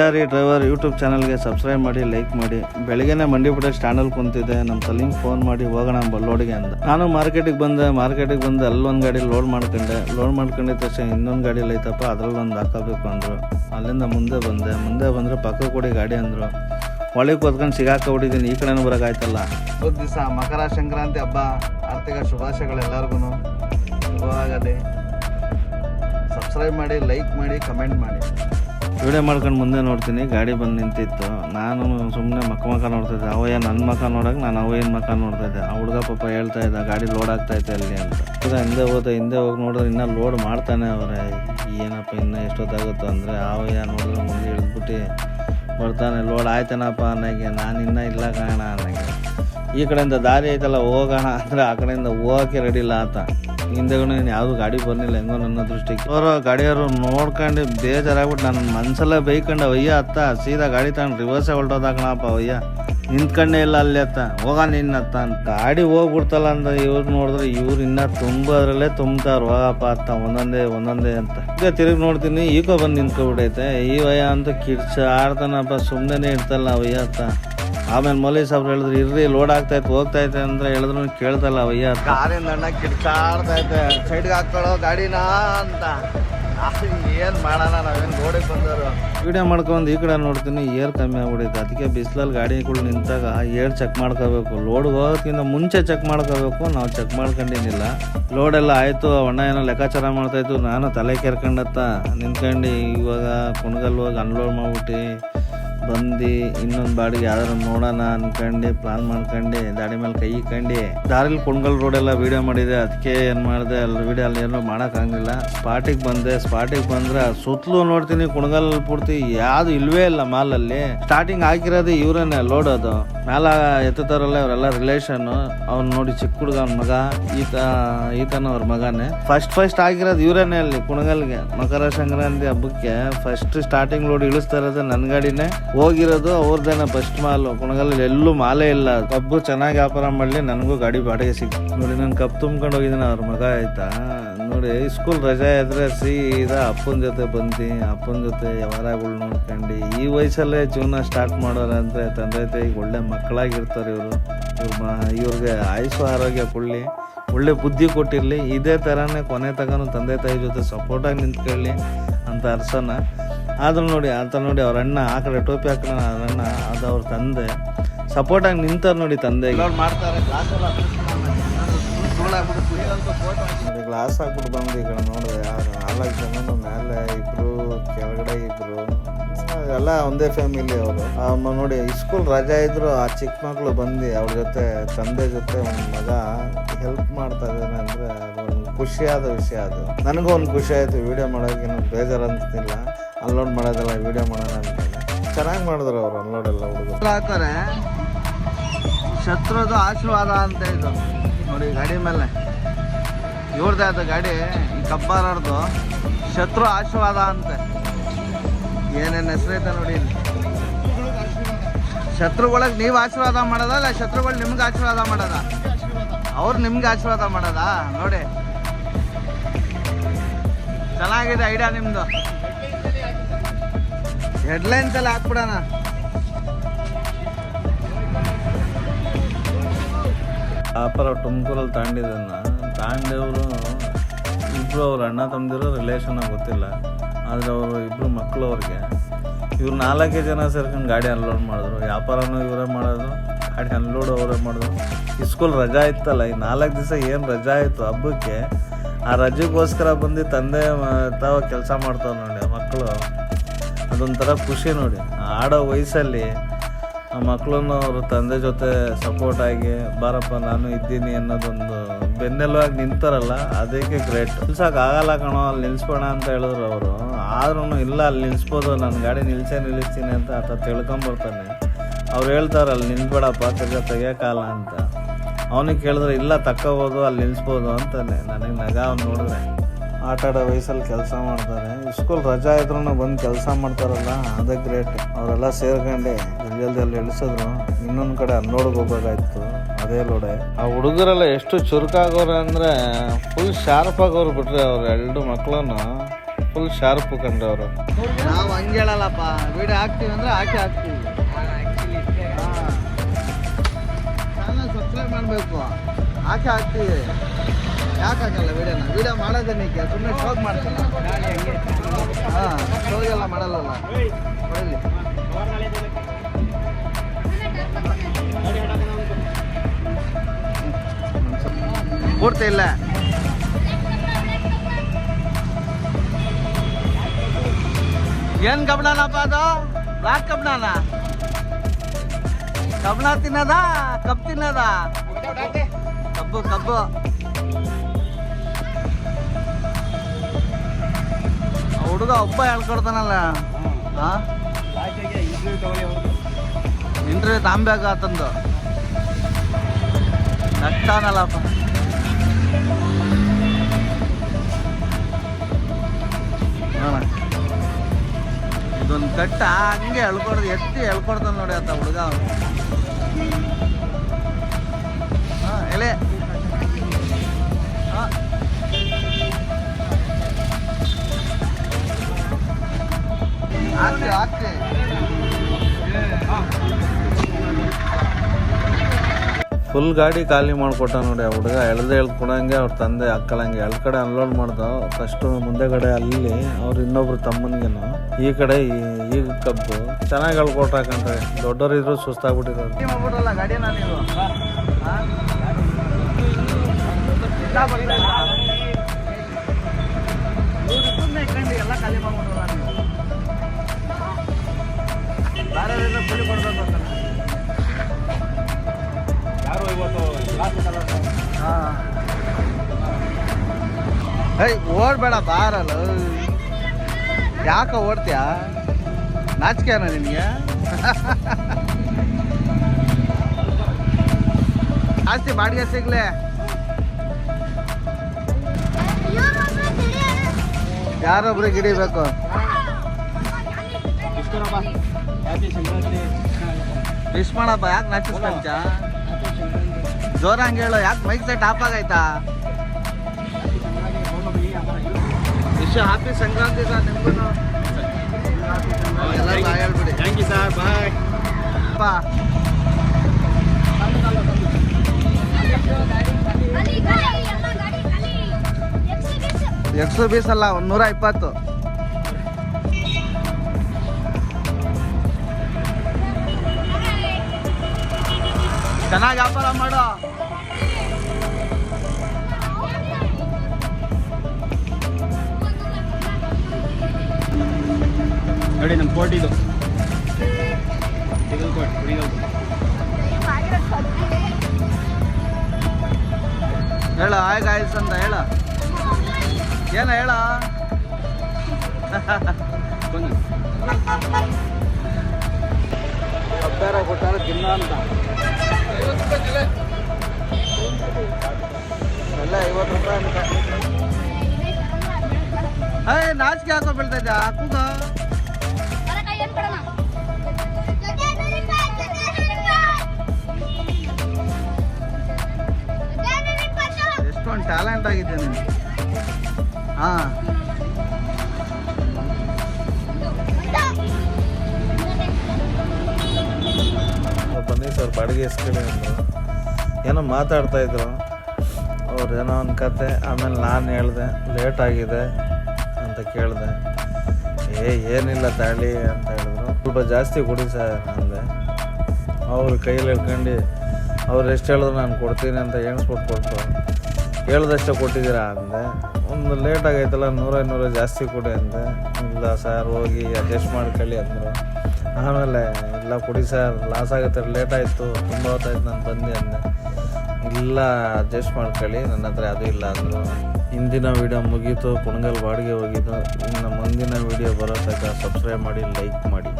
ಯಾರಿ driver YouTube ಚಾನಲ್ಗೆ subscribe ಮಾಡಿ, ಲೈಕ್ ಮಾಡಿ. ಬೆಳಗ್ಗೆನೆ ಮಂಡಿ ಬಿಟ್ಟ ಸ್ಟ್ಯಾಂಡಲ್ಲಿ ಕುಂತಿದ್ದೆ. ನಮ್ಮ ಸಲೀಂ ಫೋನ್ ಮಾಡಿ, ಹೋಗೋಣ ಲೋಡ್ಗೆ ಅಂದ. ನಾನು ಮಾರ್ಕೆಟಿಗೆ ಬಂದೆ. ಮಾರ್ಕೆಟಿಗೆ ಬಂದು ಅಲ್ಲೊಂದು ಗಾಡಿ ಲೋಡ್ ಮಾಡ್ಕೊಂಡೆ. ಲೋಡ್ ಮಾಡ್ಕೊಂಡಿದ್ದ ತಕ್ಷಣ ಇನ್ನೊಂದು ಗಾಡಿ ಐತಪ್ಪ, ಅದ್ರಲ್ಲಿ ಒಂದು ಹಾಕಬೇಕು ಅಂದರು. ಅಲ್ಲಿಂದ ಮುಂದೆ ಬಂದೆ. ಮುಂದೆ ಬಂದರೆ ಪಕ್ಕ ಕೊಡಿ ಗಾಡಿ ಅಂದರು. ಒಳಗೆ ಕೂತ್ಕೊಂಡು ಸಿಗಾಕ ಹೊಡಿದ್ದೀನಿ ಈ ಕಡೆನೂ ಬರೋಕ್ಕಾಯ್ತಲ್ಲ ಒಂದು ದಿವಸ ಮಕರ ಸಂಕ್ರಾಂತಿ ಹಬ್ಬ. ಆರ್ಥಿಕ ಶುಭಾಶಯಗಳು ಎಲ್ಲರಿಗೂ ಶುಭವಾಗಲಿ ಸಬ್ಸ್ಕ್ರೈಬ್ ಮಾಡಿ, ಲೈಕ್ ಮಾಡಿ, ಕಮೆಂಟ್ ಮಾಡಿ. ವಿಡಿಯೋ ಮಾಡ್ಕೊಂಡು ಮುಂದೆ ನೋಡ್ತೀನಿ. ಗಾಡಿ ಬಂದು ನಿಂತಿತ್ತು. ನಾನು ಸುಮ್ಮನೆ ಮಕ್ಕ ಮಕ್ಕ ನೋಡ್ತಿದ್ದೆ ಅವಯ್ಯ ನನ್ನ ಮಕ್ಕ ನೋಡೋಕೆ ನಾನು ಅವಯ್ಯನ ಮಕ್ಕ ನೋಡ್ತಾ ಇದ್ದೆ. ಆ ಹುಡುಗ ಪಾಪ ಹೇಳ್ತಾ ಇದ್ದ, ಗಾಡಿ ಲೋಡ್ ಐತೆ ಅಲ್ಲಿ ಅಂತ. ಈಗ ಹಿಂದೆ ಹೋದ, ಹಿಂದೆ ಹೋಗಿ ನೋಡಿದ್ರೆ ಇನ್ನೂ ಲೋಡ್ ಮಾಡ್ತಾನೆ ಅವರೇ. ಏನಪ್ಪ ಇನ್ನೂ ಎಷ್ಟೊತ್ತಾಗುತ್ತೆ ಅಂದರೆ ಅವಯ್ಯ ನೋಡಿದ್ರೆ ಮುಂದೆ ಇಳಿದ್ಬಿಟ್ಟು. ಬರ್ತಾನೆ ಲೋಡ್ ಆಯ್ತಾನಪ್ಪ ಅನ್ನೋಕ್ಕೆ ನಾನು ಇನ್ನೂ ಇಲ್ಲ ಕಾಣ ಅನ್ನೋಕ್ಕೆ ಈ ಕಡೆಯಿಂದ ದಾರಿ ಐತಲ್ಲ, ಹೋಗೋಣ ಅಂದರೆ ಆ ಕಡೆಯಿಂದ ಹೋಗೋಕ್ಕೆ ರೆಡಿ ಇಲ್ಲ ಆತ. ಹಿಂದೆಗೂ ಯಾವುದು ಗಾಡಿ ಬರ್ಲಿಲ್ಲ ಹೆಂಗೋ ನನ್ನ ದೃಷ್ಟಿಗೆ. ಅವರು ಗಾಡಿಯವರು ನೋಡ್ಕೊಂಡು ಬೇಜಾರಾಗ್ಬಿಟ್ಟು ನನ್ನ ಮನ್ಸಲ್ಲೇ ಬೈಕಂಡ ಅಯ್ಯ ಅತ್ತ, ಸೀದಾ ಗಾಡಿ ತಗೊಂಡು ರಿವರ್ಸ್ ಹೊಲ್ಟೋದಾಕಣಪ್ಪ ಅಯ್ಯ. ನಿಂತ್ಕೊಂಡೇ ಇಲ್ಲ ಅಲ್ಲಿ ಅತ್ತ. ಹೋಗ ನಿನ್ನತ್ತ ಅಂತ. ಗಾಡಿ ಹೋಗ್ಬಿಡ್ತಲ್ಲ ಅಂತ ಇವ್ರು ನೋಡಿದ್ರೆ ಇವ್ರು ಇನ್ನ ತುಂಬದ್ರಲ್ಲೇ ತುಂಬ್ತಾರ ಹೋಗಪ್ಪ ಅತ್ತ, ಒಂದೊಂದೇ ಒಂದೊಂದೇ ಅಂತ. ಈಗ ತಿರುಗಿ ನೋಡ್ತೀನಿ, ಈಗ ಬಂದು ನಿಂತ್ಕೊಬಿಡೈತೆ ಈ ವಯ್ಯ ಅಂತ ಕಿರ್ಚ ಆಡ್ತಾನಪ್ಪ ಸುಮ್ಮನೆ ಇರ್ತಲ್ಲ ಅವಯ್ಯ ಅತ್ತ. ಆಮೇಲೆ ಮೌಲಿ ಸಾಬ್ರು ಹೇಳಿದ್ರು ಇರ್ರಿ ಲೋಡ್ ಆಗ್ತಾ ಇತ್ತು ಹೋಗ್ತಾ ಐತೆ ಅಂದ್ರೆ ಹೇಳಿದ್ರು ಕೇಳ್ತಲ್ಲ ಅವಯ್ಯ ಕಾರಿಂದ ಅಣ್ಣ ಕಿಡ್ಚಾಡ್ತಾ ಐತೆ ಸೈಡ್ಗೆ ಹಾಕೊಳ್ಳೋ ಗಾಡಿನಾ ಅಂತ. ಏನ್ ಮಾಡೋಣ ನಾವೇನು ಗೋಡೆ ವಿಡಿಯೋ ಮಾಡ್ಕೊಂಡು ಈ ಕಡೆ ನೋಡ್ತೀನಿ ಏರ್ ಕಮ್ಮಿ ಆಗ್ಬಿಡೈತೆ. ಅದಕ್ಕೆ ಬಿಸಿಲಲ್ಲಿ ಗಾಡಿಗಳು ನಿಂತಾಗ ಏರ್ ಚೆಕ್ ಮಾಡ್ಕೋಬೇಕು. ಲೋಡ್ ಹೋಗೋದಕ್ಕಿಂತ ಮುಂಚೆ ಚೆಕ್ ಮಾಡ್ಕೋಬೇಕು ನಾವು ಚೆಕ್ ಮಾಡ್ಕೊಂಡಿನಿಲ್ಲ. ಲೋಡ್ ಎಲ್ಲ ಆಯ್ತು ಅಣ್ಣ ಏನೋ ಲೆಕ್ಕಾಚಾರ ಮಾಡ್ತಾ ಇತ್ತು ನಾನು ತಲೆ ಕೆರ್ಕೊಂಡತ್ತ. ನಿಂತ್ಕೊಂಡು ಇವಾಗ ಕುಣಗಲ್ ಹೋಗಿ ಅನ್ಲೋಡ್ ಮಾಡ್ಬಿಟ್ಟು. ಬಂದು ಇನ್ನೊಂದು ಬಾಡಿಗೆ ಯಾವ್ದಾರು ನೋಡೋಣ ಅನ್ಕಂಡು ಪ್ಲಾನ್ ಮಾಡ್ಕೊಂಡು, ದಾಡಿ ಮೇಲೆ ಕೈ ದಾರಿಲಿ ಕುಣ್ಗಲ್ ರೋಡ್ ಎಲ್ಲ ವಿಡಿಯೋ ಮಾಡಿದೆ ಅದಕ್ಕೆ ಏನು ಮಾಡಿದೆ, ಅಲ್ಲಿ ವಿಡಿಯೋ ಅಲ್ಲಿ ಏನೋ ಮಾಡೋಕ್ಕಾಗಲಿಲ್ಲ ಸ್ಪಾಟಿಗೆ ಬಂದೆ ಸ್ಪಾಟಿಗೆ ಬಂದ್ರೆ ಸುತ್ತಲೂ ನೋಡ್ತೀನಿ, ಕುಣ್ಗಲ್ ಪೂರ್ತಿ ಯಾವುದು ಇಲ್ವೇ ಇಲ್ಲ ಮಾಲಲ್ಲಿ. ಸ್ಟಾರ್ಟಿಂಗ್ ಹಾಕಿರೋದು ಇವರನ್ನೇ ಲೋಡ್ ಅದು. ಮ್ಯಾಲ ಎತ್ತುತ್ತಾರಲ್ಲ ಇವರೆಲ್ಲ ರಿಲೇಷನ್ ಅವ್ನು ನೋಡಿ ಚಿಕ್ಕ ಹುಡುಗ ಅವ್ನ ಮಗ, ಈತ, ಈತನ ಅವ್ರ ಮಗನೇ. ಫಸ್ಟ್ ಫಸ್ಟ್ ಆಗಿರೋದು ಇವರೇನೆ ಅಲ್ಲಿ ಕುಣಗಲ್ಗೆ, ಮಕರ ಸಂಕ್ರಾಂತಿ ಹಬ್ಬಕ್ಕೆ. ಫಸ್ಟ್ ಸ್ಟಾರ್ಟಿಂಗ್ ಲೋಡ್ ಇಳಿಸ್ತಾ ಇರೋದು ನನ್ನ ಗಾಡಿನೇ. ಹೋಗಿರೋದು ಅವ್ರದ್ದೇನ ಫಸ್ಟ್ ಮಾಲು ಕೊಣಗಲ್ಲಿ ಎಲ್ಲೂ ಮಾಲೇ ಇಲ್ಲ. ಕಬ್ಬು ಚೆನ್ನಾಗಿ ವ್ಯಾಪಾರ ಮಾಡಲಿ, ನನಗೂ ಗಾಡಿ ಬಾಡಿಗೆ ಸಿಕ್ ನೋಡಿ, ನಾನು ಕಬ್ಬು ತುಂಬ್ಕೊಂಡು ಹೋಗಿದ್ದೀನಿ, ಅವ್ರ ಮಗ ಆಯ್ತಾ? ನೋಡಿ ಸ್ಕೂಲ್ ರಜೆ ಇದ್ರೆ ಸೀದಾ ಅಪ್ಪನ ಜೊತೆ ಬಂದು ಅಪ್ಪನ ಜೊತೆ ವ್ಯವಹಾರಗಳು ನೋಡ್ಕೊಂಡು, ಈ ವಯಸ್ಸಲ್ಲೇ ಜೀವನ ಸ್ಟಾರ್ಟ್ ಮಾಡೋರ ಅಂದರೆ ತಂದೆ ತಾಯಿಗೆ ಒಳ್ಳೆ ಮಕ್ಕಳಾಗಿರ್ತಾರೆ ಇವರು. ಇವ್ರಿಗೆ ಆಯುಷು ಆರೋಗ್ಯ ಕೊಡಲಿ, ಒಳ್ಳೆ ಬುದ್ಧಿ ಕೊಟ್ಟಿರಲಿ. ಇದೇ ಥರನೇ ಕೊನೆ ತಗೊಂಡು ತಂದೆ ತಾಯಿ ಜೊತೆ ಸಪೋರ್ಟಾಗಿ ನಿಂತ್ಕೊಳ್ಳಿ ಅಂತ ಅರ್ಸನ. ಆದ್ರೂ ನೋಡಿ ಅಂತ ನೋಡಿ ಅವ್ರ ಅಣ್ಣ ಆ ಕಡೆ ಟೋಪಿ ಹಾಕೋಣ ಅವ್ರ ಅಣ್ಣ ಅದು ಅವ್ರ ತಂದೆ. ಸಪೋರ್ಟಾಗಿ ನಿಂತಾರೆ ನೋಡಿ ತಂದೆ. ಮಾಡ್ತಾರೆ ಗ್ಲಾಸ್ ಹಾಕ್ಬಿಟ್ಟು ಬಂದು ಈಗ ನೋಡಿದೆ ಯಾರು ನಾಲ್ಕು ಜನ ಮೇಲೆ ಇಬ್ರು ಕೆಳಗಡೆ ಇಬ್ರು. ಎಲ್ಲ ಒಂದೇ ಫ್ಯಾಮಿಲಿ ಅವರು. ಅಮ್ಮ ನೋಡಿ ಸ್ಕೂಲ್ ರಜಾ ಇದ್ರು ಆ ಚಿಕ್ಕ ಮಕ್ಕಳು ಬಂದು ಅವ್ರ ಜೊತೆ ತಂದೆ ಜೊತೆ ಒಂದು ಮಗ ಹೆಲ್ಪ್ ಮಾಡ್ತಾ ಇದ್ದಾನೆ ಅಂದ್ರೆ ಒಂದು ಖುಷಿಯಾದ ವಿಷಯ ಅದು. ನನಗೂ ಒಂದು ಖುಷಿ ಆಯ್ತು ವಿಡಿಯೋ ಮಾಡೋಕೆ ಬೇಜಾರು ಅನ್ಸ್ತಿಲ್ಲ. ಅನ್ಲೋಡ್ ಮಾಡೋದಲ್ಲ ವಿಡಿಯೋ ಮಾಡೋಣ ಅಂತ ಚೆನ್ನಾಗಿ ಮಾಡಿದ್ರು ಅವ್ರು ಅನ್ಲೋಡ್ ಎಲ್ಲ ಹುಡುಗರು. ಹಾಕ್ತಾರೆ. ಶತ್ರುದು ಆಶೀರ್ವಾದ ಅಂತ ಇದು. ನೋಡಿ, ಗಾಡಿ ಮೇಲೆ. ಇವ್ರದ್ದೇ ಆಯ್ತು ಗಾಡಿ, ಈ ಕಬ್ಬಾರದು ಶತ್ರು ಆಶೀರ್ವಾದ ಅಂತೆ. ಏನೇನು ಹೆಸರೈತೆ ನೋಡಿ ಶತ್ರುಗಳಿಗೆ ನೀವು ಆಶೀರ್ವಾದ ಮಾಡೋದ, ಇಲ್ಲ ಶತ್ರುಗಳು ನಿಮ್ಗೆ ಆಶೀರ್ವಾದ ಮಾಡೋದ? ಅವ್ರು ನಿಮ್ಗೆ ಆಶೀರ್ವಾದ ಮಾಡೋದಾ? ನೋಡಿ. ಚೆನ್ನಾಗಿದೆ ಐಡಿಯಾ ನಿಮ್ದು. ಹೆಡ್ಲೈನ್ಸ್ ಎಲ್ಲ ಹಾಕ್ಬಿಡೋಣ. ವ್ಯಾಪಾರ ತುಮಕೂರಲ್ಲಿ ತಗೊಂಡಿದ್ದನ್ನ ತಗೊಂಡವರು ಇಬ್ಬರು ಅವ್ರ ಅಣ್ಣ ತಂದಿರೋ ರಿಲೇಷನ್ ಗೊತ್ತಿಲ್ಲ. ಆದರೆ ಅವರು ಇಬ್ಬರು ಮಕ್ಕಳು ಅವ್ರಿಗೆ. ಇವ್ರು ನಾಲ್ಕೇ ಜನ ಸೇರ್ಕೊಂಡು ಗಾಡಿ ಅನ್ಲೋಡ್ ಮಾಡಿದ್ರು. ವ್ಯಾಪಾರನೂ ಇವರೇ ಮಾಡೋದು, ಗಾಡಿ ಅನ್ಲೋಡ್ ಅವರೇ ಮಾಡಿದ್ರು. ಇಸ್ಕೂಲ್ ರಜಾ ಇತ್ತಲ್ಲ, ಈ ನಾಲ್ಕು ದಿವಸ ಏನು ರಜಾ ಆಯಿತು ಹಬ್ಬಕ್ಕೆ, ಆ ರಜೆಗೋಸ್ಕರ ಬಂದು ತಂದೆ, ತಾವ ಕೆಲಸ ಮಾಡ್ತಾವೆ ನೋಡಿ ಮಕ್ಕಳು ಅದೊಂಥರ ಖುಷಿ ನೋಡಿ. ಆಡೋ ವಯಸ್ಸಲ್ಲಿ ಆ ಮಕ್ಕಳನ್ನು ಅವ್ರ ತಂದೆ ಜೊತೆ ಸಪೋರ್ಟ್ ಆಗಿ, ಬಾರಪ್ಪ, ನಾನು ಇದ್ದೀನಿ ಅನ್ನೋದೊಂದು ಬೆನ್ನೆಲುವಾಗಿ ನಿಂತಾರಲ್ಲ, ಅದಕ್ಕೆ ಗ್ರೇಟ್ ನಿಲ್ಸಕ್ಕೆ ಆಗಲ್ಲ ಕಣೋ, ಅಲ್ಲಿ ನಿಲ್ಸ್ಬೋಣ ಅಂತ ಹೇಳಿದ್ರು ಅವರು. ಆದ್ರೂ ಇಲ್ಲ, ಅಲ್ಲಿ ನಿಲ್ಸ್ಬೋದು ನನ್ನ ಗಾಡಿ ನಿಲ್ಸೇ ನಿಲ್ಲಿಸ್ತೀನಿ ಅಂತ ಆತ ತಿಳ್ಕೊಂಬರ್ತಾನೆ ಅವ್ರು ಹೇಳ್ತಾರೆ, ಅಲ್ಲಿ ನಿಲ್ಬೇಡಪ್ಪ ತಿರ್ಗಾ ತೆಗಿಯೋಕ್ಕಾಗಲ್ಲ ಅಂತ. ಅವನಿಗೆ ಕೇಳಿದ್ರೆ, ಇಲ್ಲ, ತಕ್ಕೋಬೋದು, ಅಲ್ಲಿ ನಿಲ್ಲಿಸ್ಬೋದು ಅಂತಾನೆ. ನನಗೆ ನಗ ಅವ್ನು ನೋಡಿದ್ರೆ. ಆಟ ಆಡೋ ವಯಸ್ಸಲ್ಲಿ ಕೆಲಸ ಮಾಡ್ತಾರೆ. ಸ್ಕೂಲ್ ರಜಾ ಇದ್ರೂ ಬಂದು ಕೆಲಸ ಮಾಡ್ತಾರಲ್ಲ ಅದ ಗ್ರೇಟ್ ಅವರೆಲ್ಲ ಸೇರ್ಕೊಂಡು ಜಲ್ದಿಯಲ್ಲಿ ಇಳಿಸಿದ್ರು ಇನ್ನೊಂದು ಕಡೆ ಅನ್ನೋಡ್ಗೆ ಹೋಗ್ಬೇಕಾಯ್ತು. ಅದೇ ಲೋಡೆ. ಆ ಹುಡುಗರೆಲ್ಲ ಎಷ್ಟು ಚುರುಕಾಗೋರು ಅಂದರೆ ಫುಲ್ ಶಾರ್ಪ್ ಆಗೋರು ಬಿಟ್ರೆ ಅವ್ರ ಎರಡು ಮಕ್ಕಳನ್ನು ಫುಲ್ ಶಾರ್ಪ್ ಕಂಡ್ರೆ ಅವರು ನಾವು ಹಂಗೆ ಹೇಳಲ್ಲಪ್ಪ. ವಿಡಿಯೋ ಹಾಕ್ತೀವಿ ಅಂದ್ರೆ ಹಾಕಿ ಹಾಕ್ತೀವಿ. ಚಾನಲ್ ಸಬ್ಸ್ಕ್ರೈಬ್ ಮಾಡಬೇಕು. ಹಾಕಿ ಹಾಕ್ತೀವಿ. ಯಾಕೆ ಹಾಕಲ್ಲ ವಿಡಿಯೋನ ವಿಡಿಯೋ ಮಾಡೋದನ್ನಕ್ಕೆ ಸುಮ್ಮನೆ ಶೋಕ್ ಮಾಡ್ತೀನಿ. ಹಾಂ ಶೋಗೆಲ್ಲ ಮಾಡಲ್ಲಲ್ಲ. ಹೊಡಲಿ ಪೂರ್ತಿ ಇಲ್ಲ. ಏನ್ ಕಬ್ಣನಪ್ಪ ಅದು? ಬ್ಲಾಕ್ ಕಬ್ಣನ? ಕಬ್ಣ ತಿನ್ನದ ಕಬ್ಬು ತಿನ್ನದ? ಕಬ್ಬು ಕಬ್ಬು. ಹುಡುಗ ಒಬ್ಬ ಹೇಳ್ಕೊಡ್ತಾನಲ್ಲ ಇಂಟರ್ವ್ಯೂ ತಾಂಬ್ಯಾಗ ಆತಂದು. ನಗ್ತಾನಲ್ಲಪ್ಪ ನೋಡ ಇದೊಂದು ಕಟ್ಟ ಹಂಗೆ ಹೇಳ್ಕೊಡ್ದು ಎತ್ತಿ ಹೇಳ್ಕೊಡ್ತಾನೆ ನೋಡಿ ಆತ ಹುಡುಗ ಅವ್ನು. ಹಾ ಎಲೆ. ಫುಲ್ ಗಾಡಿ ಖಾಲಿ ಮಾಡಿಕೊಟ್ಟ ನೋಡಿ ಆ ಹುಡುಗ ಎಳ್ದೆ ಎಳ್ಕೊಡಂಗೆ ಅವ್ರ ತಂದೆ ಅಕ್ಕಳಂಗೆ. ಎಳ್ ಕಡೆ ಅನ್ಲೋಡ್ ಮಾಡ್ದ ಫಸ್ಟ್ ಮುಂದೆ ಕಡೆ ಅಲ್ಲಿ ಅವ್ರ ಇನ್ನೊಬ್ರು ತಮ್ಮನಿಗೇನು. ಈ ಕಡೆ ಈ- ಈಗ ಕಬ್ಬು. ಚೆನ್ನಾಗಿ ಎಳ್ಕೊಟ್ಟಾಕಂತ ಬರ್ಲಿಲ್ಲ. ಇವ್ರು ಸುಮ್ನೆ ಎಲ್ಲ ಖಾಲಿ ಮಾಡ್ಬಿಟ್ರಲ್ಲ ನೀವು ಬೇರೆ ಯಾರು ಇವತ್ತು ಕೊಡ್ಬೇಕು? ಅಂತ ಹಾ. ಏಯ್ ಓಡ್ಬೇಡ ಬಾರಲ್ಲ ಯಾಕ ಓಡ್ತೀಯಾ? ನಾಚಿಕೆನ ನಿನಗೆ? ಜಾಸ್ತಿ ಬಾಡಿಗೆ ಸಿಗ್ಲೆ. ಯಾರೊಬ್ರಿಗೆ ಹಿಡಿಬೇಕು? ವಿಶ್ ಮಾಡಪ್ಪ ಯಾಕೆ ನಾಚಿಸ್ಕೊಂಚ ಜೋರ ಹಂಗೆ ಹೇಳು ಯಾಕೆ ಮೈಕ್ ಸೆಟ್ ಆಫ್ ಆಗೈತಾ? ವಿಶ್ ಹ್ಯಾಪಿ ಸಂಕ್ರಾಂತಿ ಸರ್ ನಿಮ್ಗೂ ಎಲ್ಲ ಬಾಯ್ ಹೇಳ್ಬಿಡಿ. ಥ್ಯಾಂಕ್ ಯು ಸರ್ ಬಾಯ್ ಅಪ್ಪ. ಎಕ್ಸು ಬೀಸ್ ಅಲ್ಲ ಒಂದು ನೂರ ಇಪ್ಪತ್ತು. ಚೆನ್ನಾಗಿ ವ್ಯಾಪಾರ ಮಾಡು. ನೋಡಿ ನಮ್ಮ ಕೋಟ್ ಇದು. ಸಿಗಲ್ ಕೋಟ್ ಹೇಳ ಆಯ್ ಗಾಯ್ಸ್ ಅಂತ ಹೇಳ. ಏನ ಹೇಳ? ಬಂದು. ಕೊಟ್ಟಾರ ತಿನ್ನ ಅಂತ. ಏಯ್ ನಾಚಿಕೆ ಹಾಕೋ ಬೀಳ್ತಾ ಇದ್ದ ಕೂಗ. ಎಷ್ಟೊಂದು ಟ್ಯಾಲೆಂಟ್ ಆಗಿದೆ ನೀನು? ಹಾ. ಅವ್ರು ಬನ್ನಿ ಸರ್ ಬಾಡಿಗೆ ಇಸ್ಕೊಳ್ಳಿ ಅಂದರು. ಏನೋ ಮಾತಾಡ್ತಾ ಇದ್ರು. ಅವ್ರು ಏನೋ ಒಂದು ಕತೆ, ಆಮೇಲೆ ನಾನು ಹೇಳ್ದೆ, ಲೇಟ್ ಆಗಿದೆ ಅಂತ ಕೇಳಿದೆ. ಏ, ಏನಿಲ್ಲ ತಾಳಿ ಅಂತ ಹೇಳಿದ್ರು. ಸ್ವಲ್ಪ ಜಾಸ್ತಿ ಕೊಡಿ ಸರ್ ಅಂದೆ. ಅವ್ರು ಕೈಯಲ್ಲಿ ಹಿಡ್ಕೊಂಡು ಅವ್ರು ಎಷ್ಟು ಹೇಳಿದ್ರು ನಾನು ಕೊಡ್ತೀನಿ ಅಂತ ಎಣಿಸ್ಬಿಟ್ಟು ಕೊಟ್ಟರು ಹೇಳ್ದಷ್ಟೇ ಕೊಟ್ಟಿದ್ದೀರಾ ಅಂದೆ. ಒಂದು ಲೇಟ್ ಆಗೈತಲ್ಲ ನೂರ ಇನ್ನೂರ ಜಾಸ್ತಿ ಕೊಡಿ ಅಂದೆ. ಇಲ್ಲ ಸರ್, ಹೋಗಿ ಅಡ್ಜಸ್ಟ್ ಮಾಡ್ಕೊಳ್ಳಿ ಅಂದರು. ಆಮೇಲೆ ಇಲ್ಲ ಕೊಡಿ ಸರ್ ಲಾಸ್ ಆಗುತ್ತೆ ಲೇಟ್ ಆಯಿತು, ತುಂಬ ಹೊತ್ತಾಯ್ತು ನಾನು ಬಂದೆ ಅಂದೆ. ಇಲ್ಲ ಅಡ್ಜಸ್ಟ್ ಮಾಡ್ಕೊಳ್ಳಿ, ನನ್ನ ಹತ್ರ ಅದು ಇಲ್ಲ ಅಂದರು. ಹಿಂದಿನ ವಿಡಿಯೋ ಮುಗೀತು ಕುಣಗಲ್ ಬಾಡಿಗೆ ಹೋಗಿದ್ದು. ಇನ್ನು ಮುಂದಿನ ವಿಡಿಯೋ ಬರೋ ತನಕ ಸಬ್ಸ್ಕ್ರೈಬ್ ಮಾಡಿ ಲೈಕ್ ಮಾಡಿ.